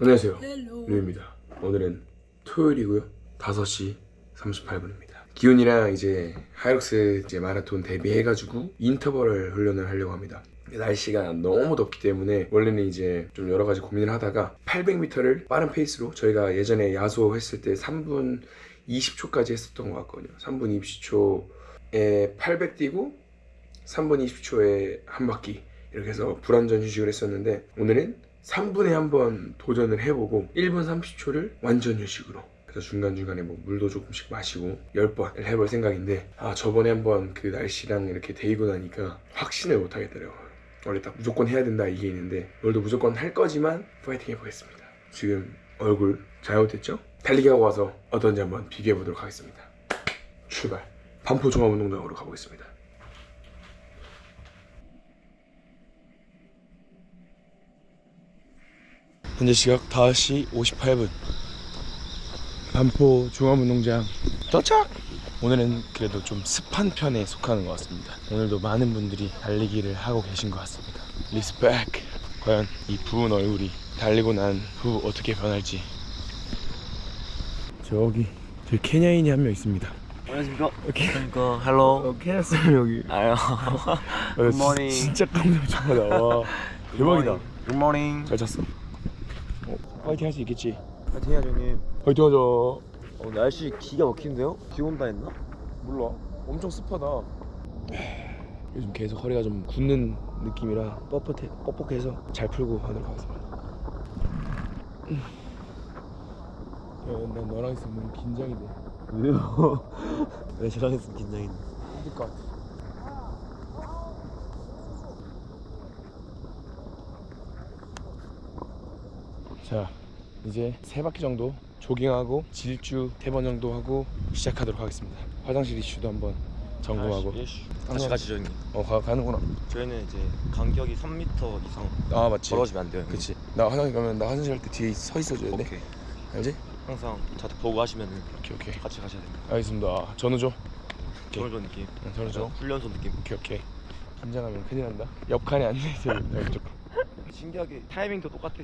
안녕하세요. 류입니다. 오늘은 토요일이고요. 5시 38분입니다. 기훈이랑 이제 하이록스 이제 마라톤 데뷔해가지고 인터벌 훈련을 하려고 합니다. 날씨가 너무 덥기 때문에 원래는 이제 좀 여러 가지 고민을 하다가 800m를 빠른 페이스로 저희가 예전에 야소 했을 때 3분 20초까지 했었던 것 같거든요. 3분 20초에 800 뛰고 3분 20초에 한 바퀴 이렇게 해서 불안전 휴식을 했었는데 오늘은 3분에 한번 도전을 해보고 1분 30초를 완전 휴식으로. 그래서 중간중간에 뭐 물도 조금씩 마시고 10번을 해볼 생각인데 아 저번에 한번 그 날씨랑 이렇게 데이고 나니까 확신을 못 하겠더라고요. 원래 딱 무조건 해야 된다 이게 있는데 오늘도 무조건 할 거지만 파이팅 해보겠습니다. 지금 얼굴 잘못했죠? 달리기 하고 와서 어떤지 한번 비교해 보도록 하겠습니다. 출발! 반포 종합운동장으로 가보겠습니다 현재 시각 5시 58분 반포 중앙운동장 도착! 오늘은 그래도 좀 습한 편에 속하는 것 같습니다 오늘도 많은 분들이 달리기를 하고 계신 것 같습니다 리스펙 과연 이 부은 얼굴이 달리고 난 후 어떻게 변할지 저기 저기 케냐인이 한 명 있습니다 안녕하십니까. 오케이 그러니까 헬로. 케냐 사람 여기 아유. 굿 morning. 진짜 깜짝하다 와 대박이다 굿모닝. 잘 잤어 어, 파이팅 할 수 있겠지 파이팅 해야 형님. 파이팅 하자 어, 날씨 기가 막히는데요? 비 온다 했나? 몰라 엄청 습하다 요즘 계속 허리가 좀 굳는 느낌이라 뻣뻣해, 뻑뻑해서 잘 풀고 하도록 하겠습니다 음. 야, 난 너랑 있으면 긴장이 돼 왜요? 왜 저랑 있으면 긴장이 힘들 것 같아 자 이제 세 바퀴 정도 조깅하고 질주 세 번 정도 하고 시작하도록 하겠습니다 화장실 이슈도 한번 점검하고 같이 가시죠 형님. 어 가, 가는구나 저희는 이제 간격이 3m 이상 아 맞지 벌어지면 안 돼요. 형님. 그치 나 화장실 가면 나 화장실 할 때 뒤에 서 있어줘야 돼 오케이. 알지? 항상 저한테 보고 하시면은 오케이 오케이 같이 가셔야 됩니다. 알겠습니다 전우 줘 오케이. 저런 느낌. 응, 전우 줘 훈련소 느낌. 오케이 오케이 긴장하면 큰일 난다 옆칸에 앉아있어야 된다 이쪽 신기하게 타이밍도 똑같아.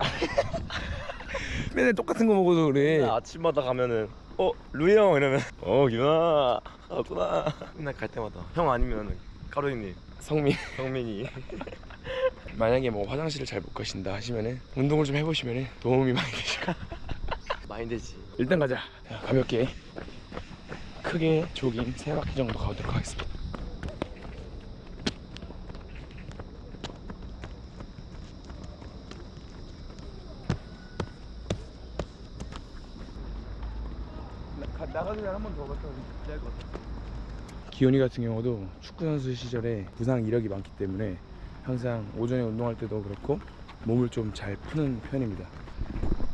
맨날 똑같은 거 먹어도 그래. 아침마다 가면은 어 루이 형! 이러면 어 유나 왔구나. 맨날 갈 때마다. 형 아니면은 까루이님, 성민. 형민이. 만약에 뭐 화장실을 잘 못 가신다 하시면은 운동을 좀 해보시면은 도움이 많이 되실 많이 되지. 일단 가자. 자, 가볍게. 크게 조깅 세 바퀴 정도 가도록 하겠습니다 나가기 전에 한번 더 갔다 기훈이 같은 경우도 축구 선수 시절에 부상 이력이 많기 때문에 항상 오전에 운동할 때도 그렇고 몸을 좀 잘 푸는 편입니다.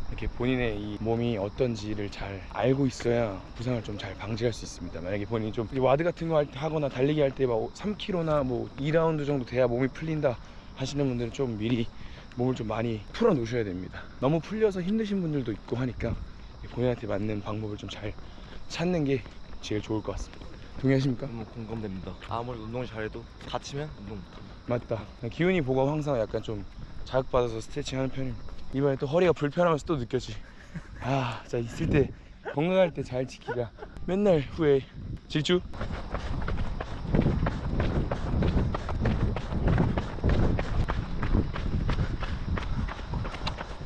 이렇게 본인의 이 몸이 어떤지를 잘 알고 있어야 부상을 좀 잘 방지할 수 있습니다. 만약에 본인이 좀이 와드 같은 거 하거나 달리기 할 때 막 3km나 뭐 2라운드 정도 돼야 몸이 풀린다 하시는 분들은 좀 미리 몸을 좀 많이 풀어 놓으셔야 됩니다. 너무 풀려서 힘드신 분들도 있고 하니까 본인한테 맞는 방법을 좀 잘 찾는 게 제일 좋을 것 같습니다. 동의하십니까? 너무 공감됩니다. 아무리 운동을 잘해도 다치면 운동 못합니다. 맞다. 기훈이 보고 항상 약간 좀 자극받아서 스트레칭 하는 편입니다. 이번에 또 허리가 불편하면서 또 느꼈지. 아, 자 있을 때 건강할 때 잘 지키자. 맨날 후회. 질주.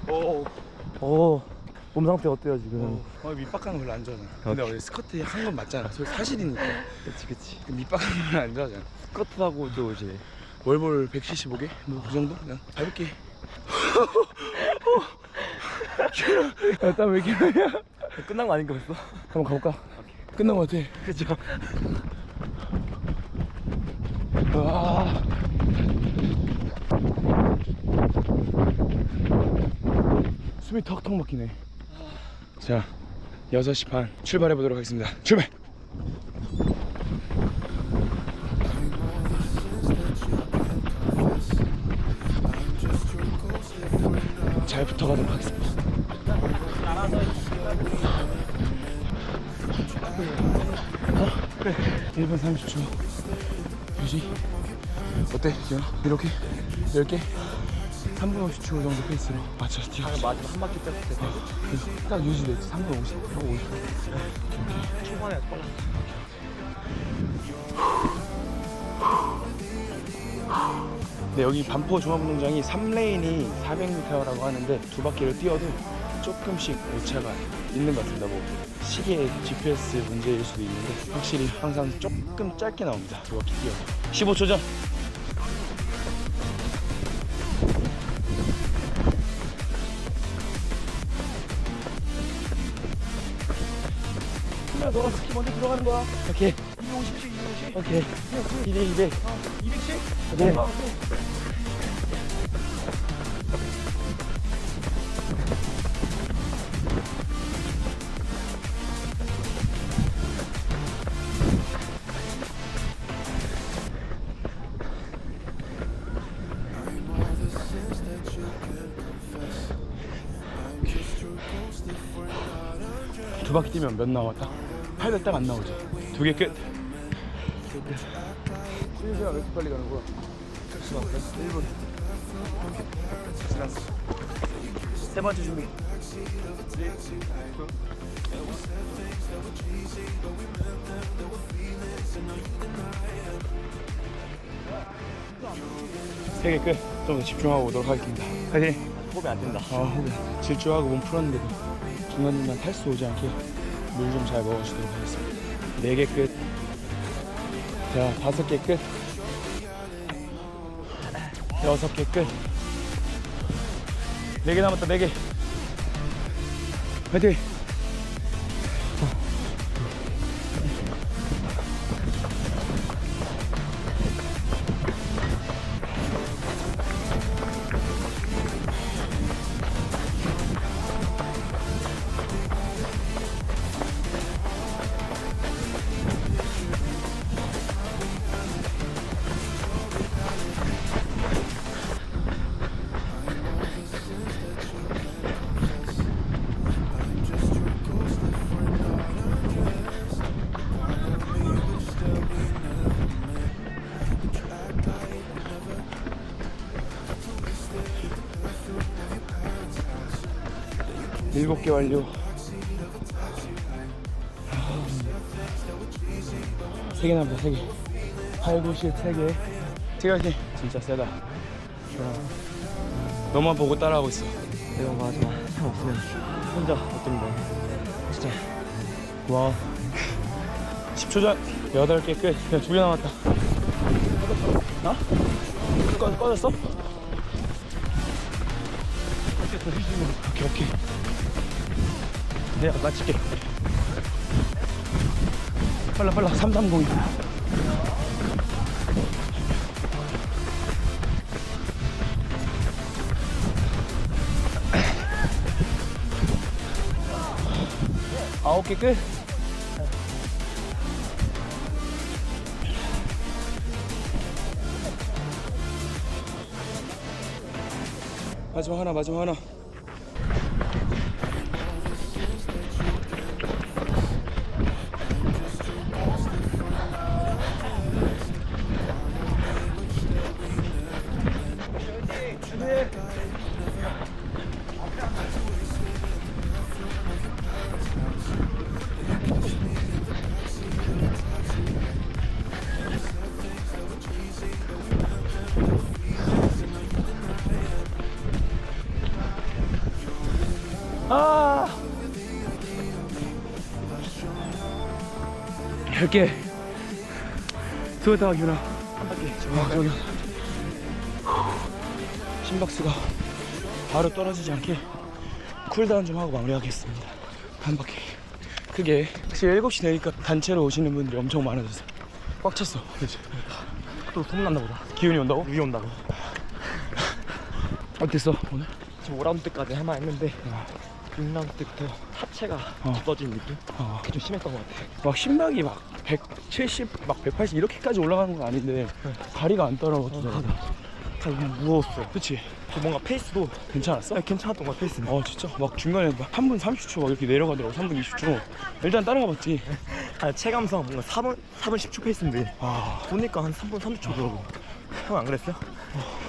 오. 오, 몸 상태 어때요 지금? 어, 밑바닥은 별로 안 좋아하잖아. 근데 원래 스커트 한 건 맞잖아. 저 사실이니까. 그치 그치. 밑바닥은 별로 안 좋아하잖아. 스쿼트하고 또 이제 월볼 175개? 뭐 그 정도? 그냥 가볍게. 야, 땀왜 이렇게 나냐? 끝난 거 아닌가 벌써? 한번 가볼까? 끝난 것 같아. 그죠. 아. 숨이 턱턱 막히네. 자, 6시 반 출발해 보도록 하겠습니다. 출발! 잘 붙어가도록 하겠습니다. 그래. 1분 30초. 유지. 어때, 기현아? 이렇게? 10개? 3분 50초 정도 페이스로 맞춰 뛰어. 마지막 한 바퀴 뺐을 때 딱 유지됐지. 3분 50, 3분 50. 초반에. 네, 여기 반포 종합운동장이 3레인이 400m라고 하는데 두 바퀴를 뛰어도 조금씩 오차가 있는 것 같습니다. 뭐 시계 GPS 문제일 수도 있는데 확실히 항상 조금 짧게 나옵니다. 두 바퀴 뛰어도 15초 전. 야, 너가 스키 먼저 들어가는 거야. 오케이. 250씩, 250. 오케이. 200, 200. 200씩? 오케이. 두 바퀴 뛰면 몇 나왔다? 800 딱 안 나오지. 두 개 끝. 시간 왜 이렇게 빨리 가는 거야? 시간 1분. 지났어. 세 번째 준비. 세개 끝. 좀 더 집중하고 오도록 하겠습니다. 파이팅! 호흡이 안 된다. 아, 혹은 질주하고 몸 풀었는데도 중간중간 탈수 오지 않게 물 좀 잘 먹어주도록 하겠습니다. 네 개 끝. 자, 다섯 개 끝. 여섯 개 끝. 네 개 남았다, 네 개. 화이팅! 개 완료. 세개 남았다, 세 개. 8, 9, 10, 세 개. 제가 이렇게 진짜 세다. 너만 보고 따라하고 있어. 내가 마지막 형 없으면 혼자 어떤 거 진짜 고마워. 10초 전. 8개 끝. 그냥 두개 남았다. 어? 꺼, 꺼졌어? 오케이, 오케이. 내가 맞출게. 빨라, 빨라. 330. 아홉 개 끝. 마지막 하나, 마지막 하나. 10개. 수고했다, 기훈아. 한 바퀴. 아, 저기. 심박수가 바로 떨어지지 않게 쿨다운 좀 하고 마무리하겠습니다. 한 바퀴. 크게. 확실히 7시 되니까 단체로 오시는 분들이 엄청 많아졌어. 꽉 찼어. 그치? 또 소문난다 보다. 기훈이 온다고? 위에 온다고. 어땠어, 오늘? 지금 5라운드 때까지 할만 했는데 6라운드 때부터 하체가 어. 두꺼진 느낌? 어. 그게 좀 심했던 것 같아. 막 심박이 막 170, 막 180 이렇게까지 올라가는 건 아닌데 다리가 안 따라오더라고. 다 그냥 무거웠어. 그치? 그 뭔가 페이스도 괜찮았어? 아, 괜찮았던 것 같아, 페이스는. 어 진짜 막 중간에 막 3분 30초 막 이렇게 내려가더라고 3분 20초 일단 따라가 봤지 아, 체감상 뭔가 4분, 4분 10초 페이스인데 아 보니까 한 3분 30초더라고. 형 안 그랬어? 어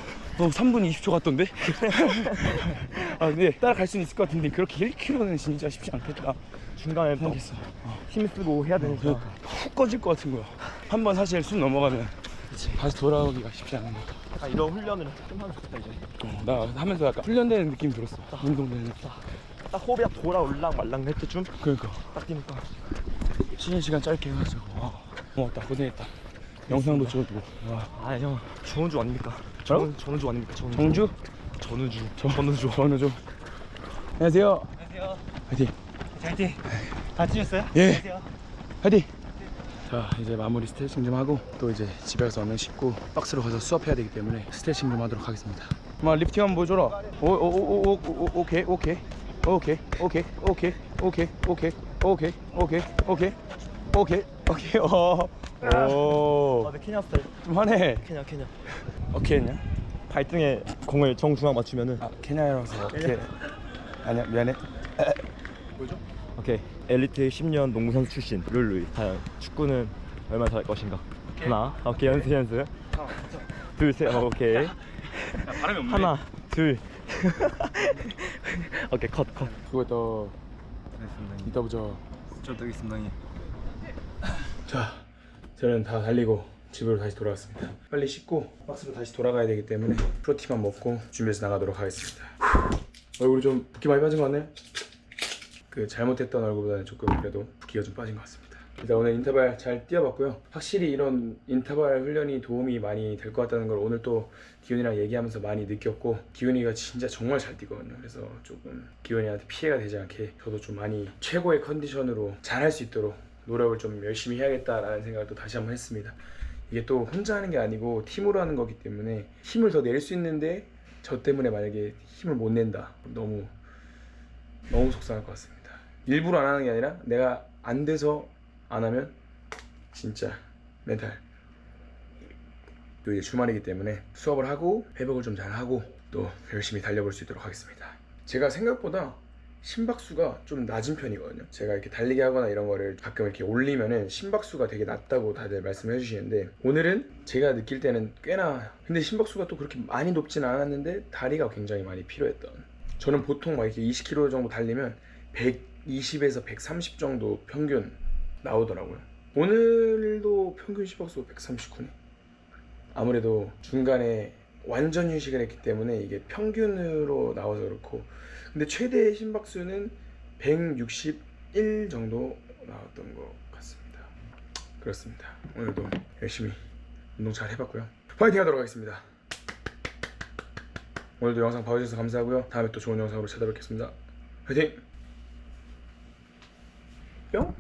3분 20초 같던데? 아 근데 따라갈 수는 있을 것 같은데 그렇게 1km는 진짜 쉽지 않겠다. 중간에 또 생각했어. 힘 쓰고 해야 되니까. 그러니까. 훅 꺼질 것 같은 거야. 한 번 사실 숨 넘어가면 다시 돌아오기가 쉽지 않은 거야 약간 이런 훈련을 좀 하면 좋겠다 이제. 어, 나 하면서 약간 훈련되는 느낌이 들었어. 운동되는 딱. 호흡이 딱 돌아 올랑 말랑 할 때쯤? 그러니까. 딱 뛰니까. 쉬는 시간 짧게 해가지고. 와 고맙다 고생했다. 영상도 찍어주고. 와. 아형 전우주 아닙니까? 전, 전우주 아닙니까? 전우주 정주? 전우주 전우주 전우주 안녕하세요 안녕하세요. 화이팅 화이팅. 다 뛰셨어요? 예. 안녕하세요. 화이팅 자 이제 마무리 스트레칭 좀 하고 또 이제 집에 가서 얼른 씻고 박스로 가서 수업해야 되기 때문에 스트레칭 좀 하도록 하겠습니다 마 리프팅 한번 보여줘라 오오오오 오케이 오케이 오케이 오케이 오케이 오케이 오케이 오케이 오케이 오케이 오케이 오케이 아, 네, 케냐 스타일? 하네 케냐 케냐. 오케이 했냐? 발등에 공을 정중앙 맞추면은 아 케냐라서 오케이. 아니야 미안해. 오케이. 엘리트 10년 농구 선수 출신 룰루이 과연 축구는 얼마나 잘할 것인가? 하나. 오케이 연습 연습. 둘셋. 어, 오케이. 바람이 없네. 하나 둘. 오케이 컷컷. 그거 더 이따 보자. 저도 있습니다. 자, 저는 다 달리고 집으로 다시 돌아왔습니다. 빨리 씻고 박스로 다시 돌아가야 되기 때문에 프로티만 먹고 준비해서 나가도록 하겠습니다. 얼굴이 좀 붓기 많이 빠진 것 같나요? 그 잘못했던 얼굴보다는 조금 그래도 붓기가 좀 빠진 것 같습니다. 일단 오늘 인터벌 잘 뛰어봤고요. 확실히 이런 인터벌 훈련이 도움이 많이 될 것 같다는 걸 오늘 또 기훈이랑 얘기하면서 많이 느꼈고 기훈이가 진짜 정말 잘 뛰거든요. 그래서 조금 기훈이한테 피해가 되지 않게 저도 좀 많이 최고의 컨디션으로 잘할 수 있도록 노력을 좀 열심히 해야겠다라는 생각을 또 다시 한번 했습니다. 이게 또 혼자 하는 게 아니고 팀으로 하는 거기 때문에 힘을 더 낼 수 있는데 저 때문에 만약에 힘을 못 낸다. 너무 너무 속상할 것 같습니다. 일부러 안 하는 게 아니라 내가 안 돼서 안 하면 진짜 멘탈. 또 이제 주말이기 때문에 수업을 하고 회복을 좀 잘 하고 또 열심히 달려볼 수 있도록 하겠습니다. 제가 생각보다 심박수가 좀 낮은 편이거든요. 제가 이렇게 달리기 하거나 이런 거를 가끔 이렇게 올리면은 심박수가 되게 낮다고 다들 말씀해 주시는데 오늘은 제가 느낄 때는 꽤나 근데 심박수가 또 그렇게 많이 높진 않았는데 다리가 굉장히 많이 필요했던 저는 보통 막 이렇게 20km 정도 달리면 120에서 130 정도 평균 나오더라고요. 오늘도 평균 심박수 139네. 아무래도 중간에 완전 휴식을 했기 때문에 이게 평균으로 나와서 그렇고 근데 최대 심박수는 161 정도 나왔던 것 같습니다. 그렇습니다. 오늘도 열심히 운동 잘 해봤고요. 파이팅 하도록 하겠습니다. 오늘도 영상 봐주셔서 감사하고요. 다음에 또 좋은 영상으로 찾아뵙겠습니다. 파이팅! 뿅!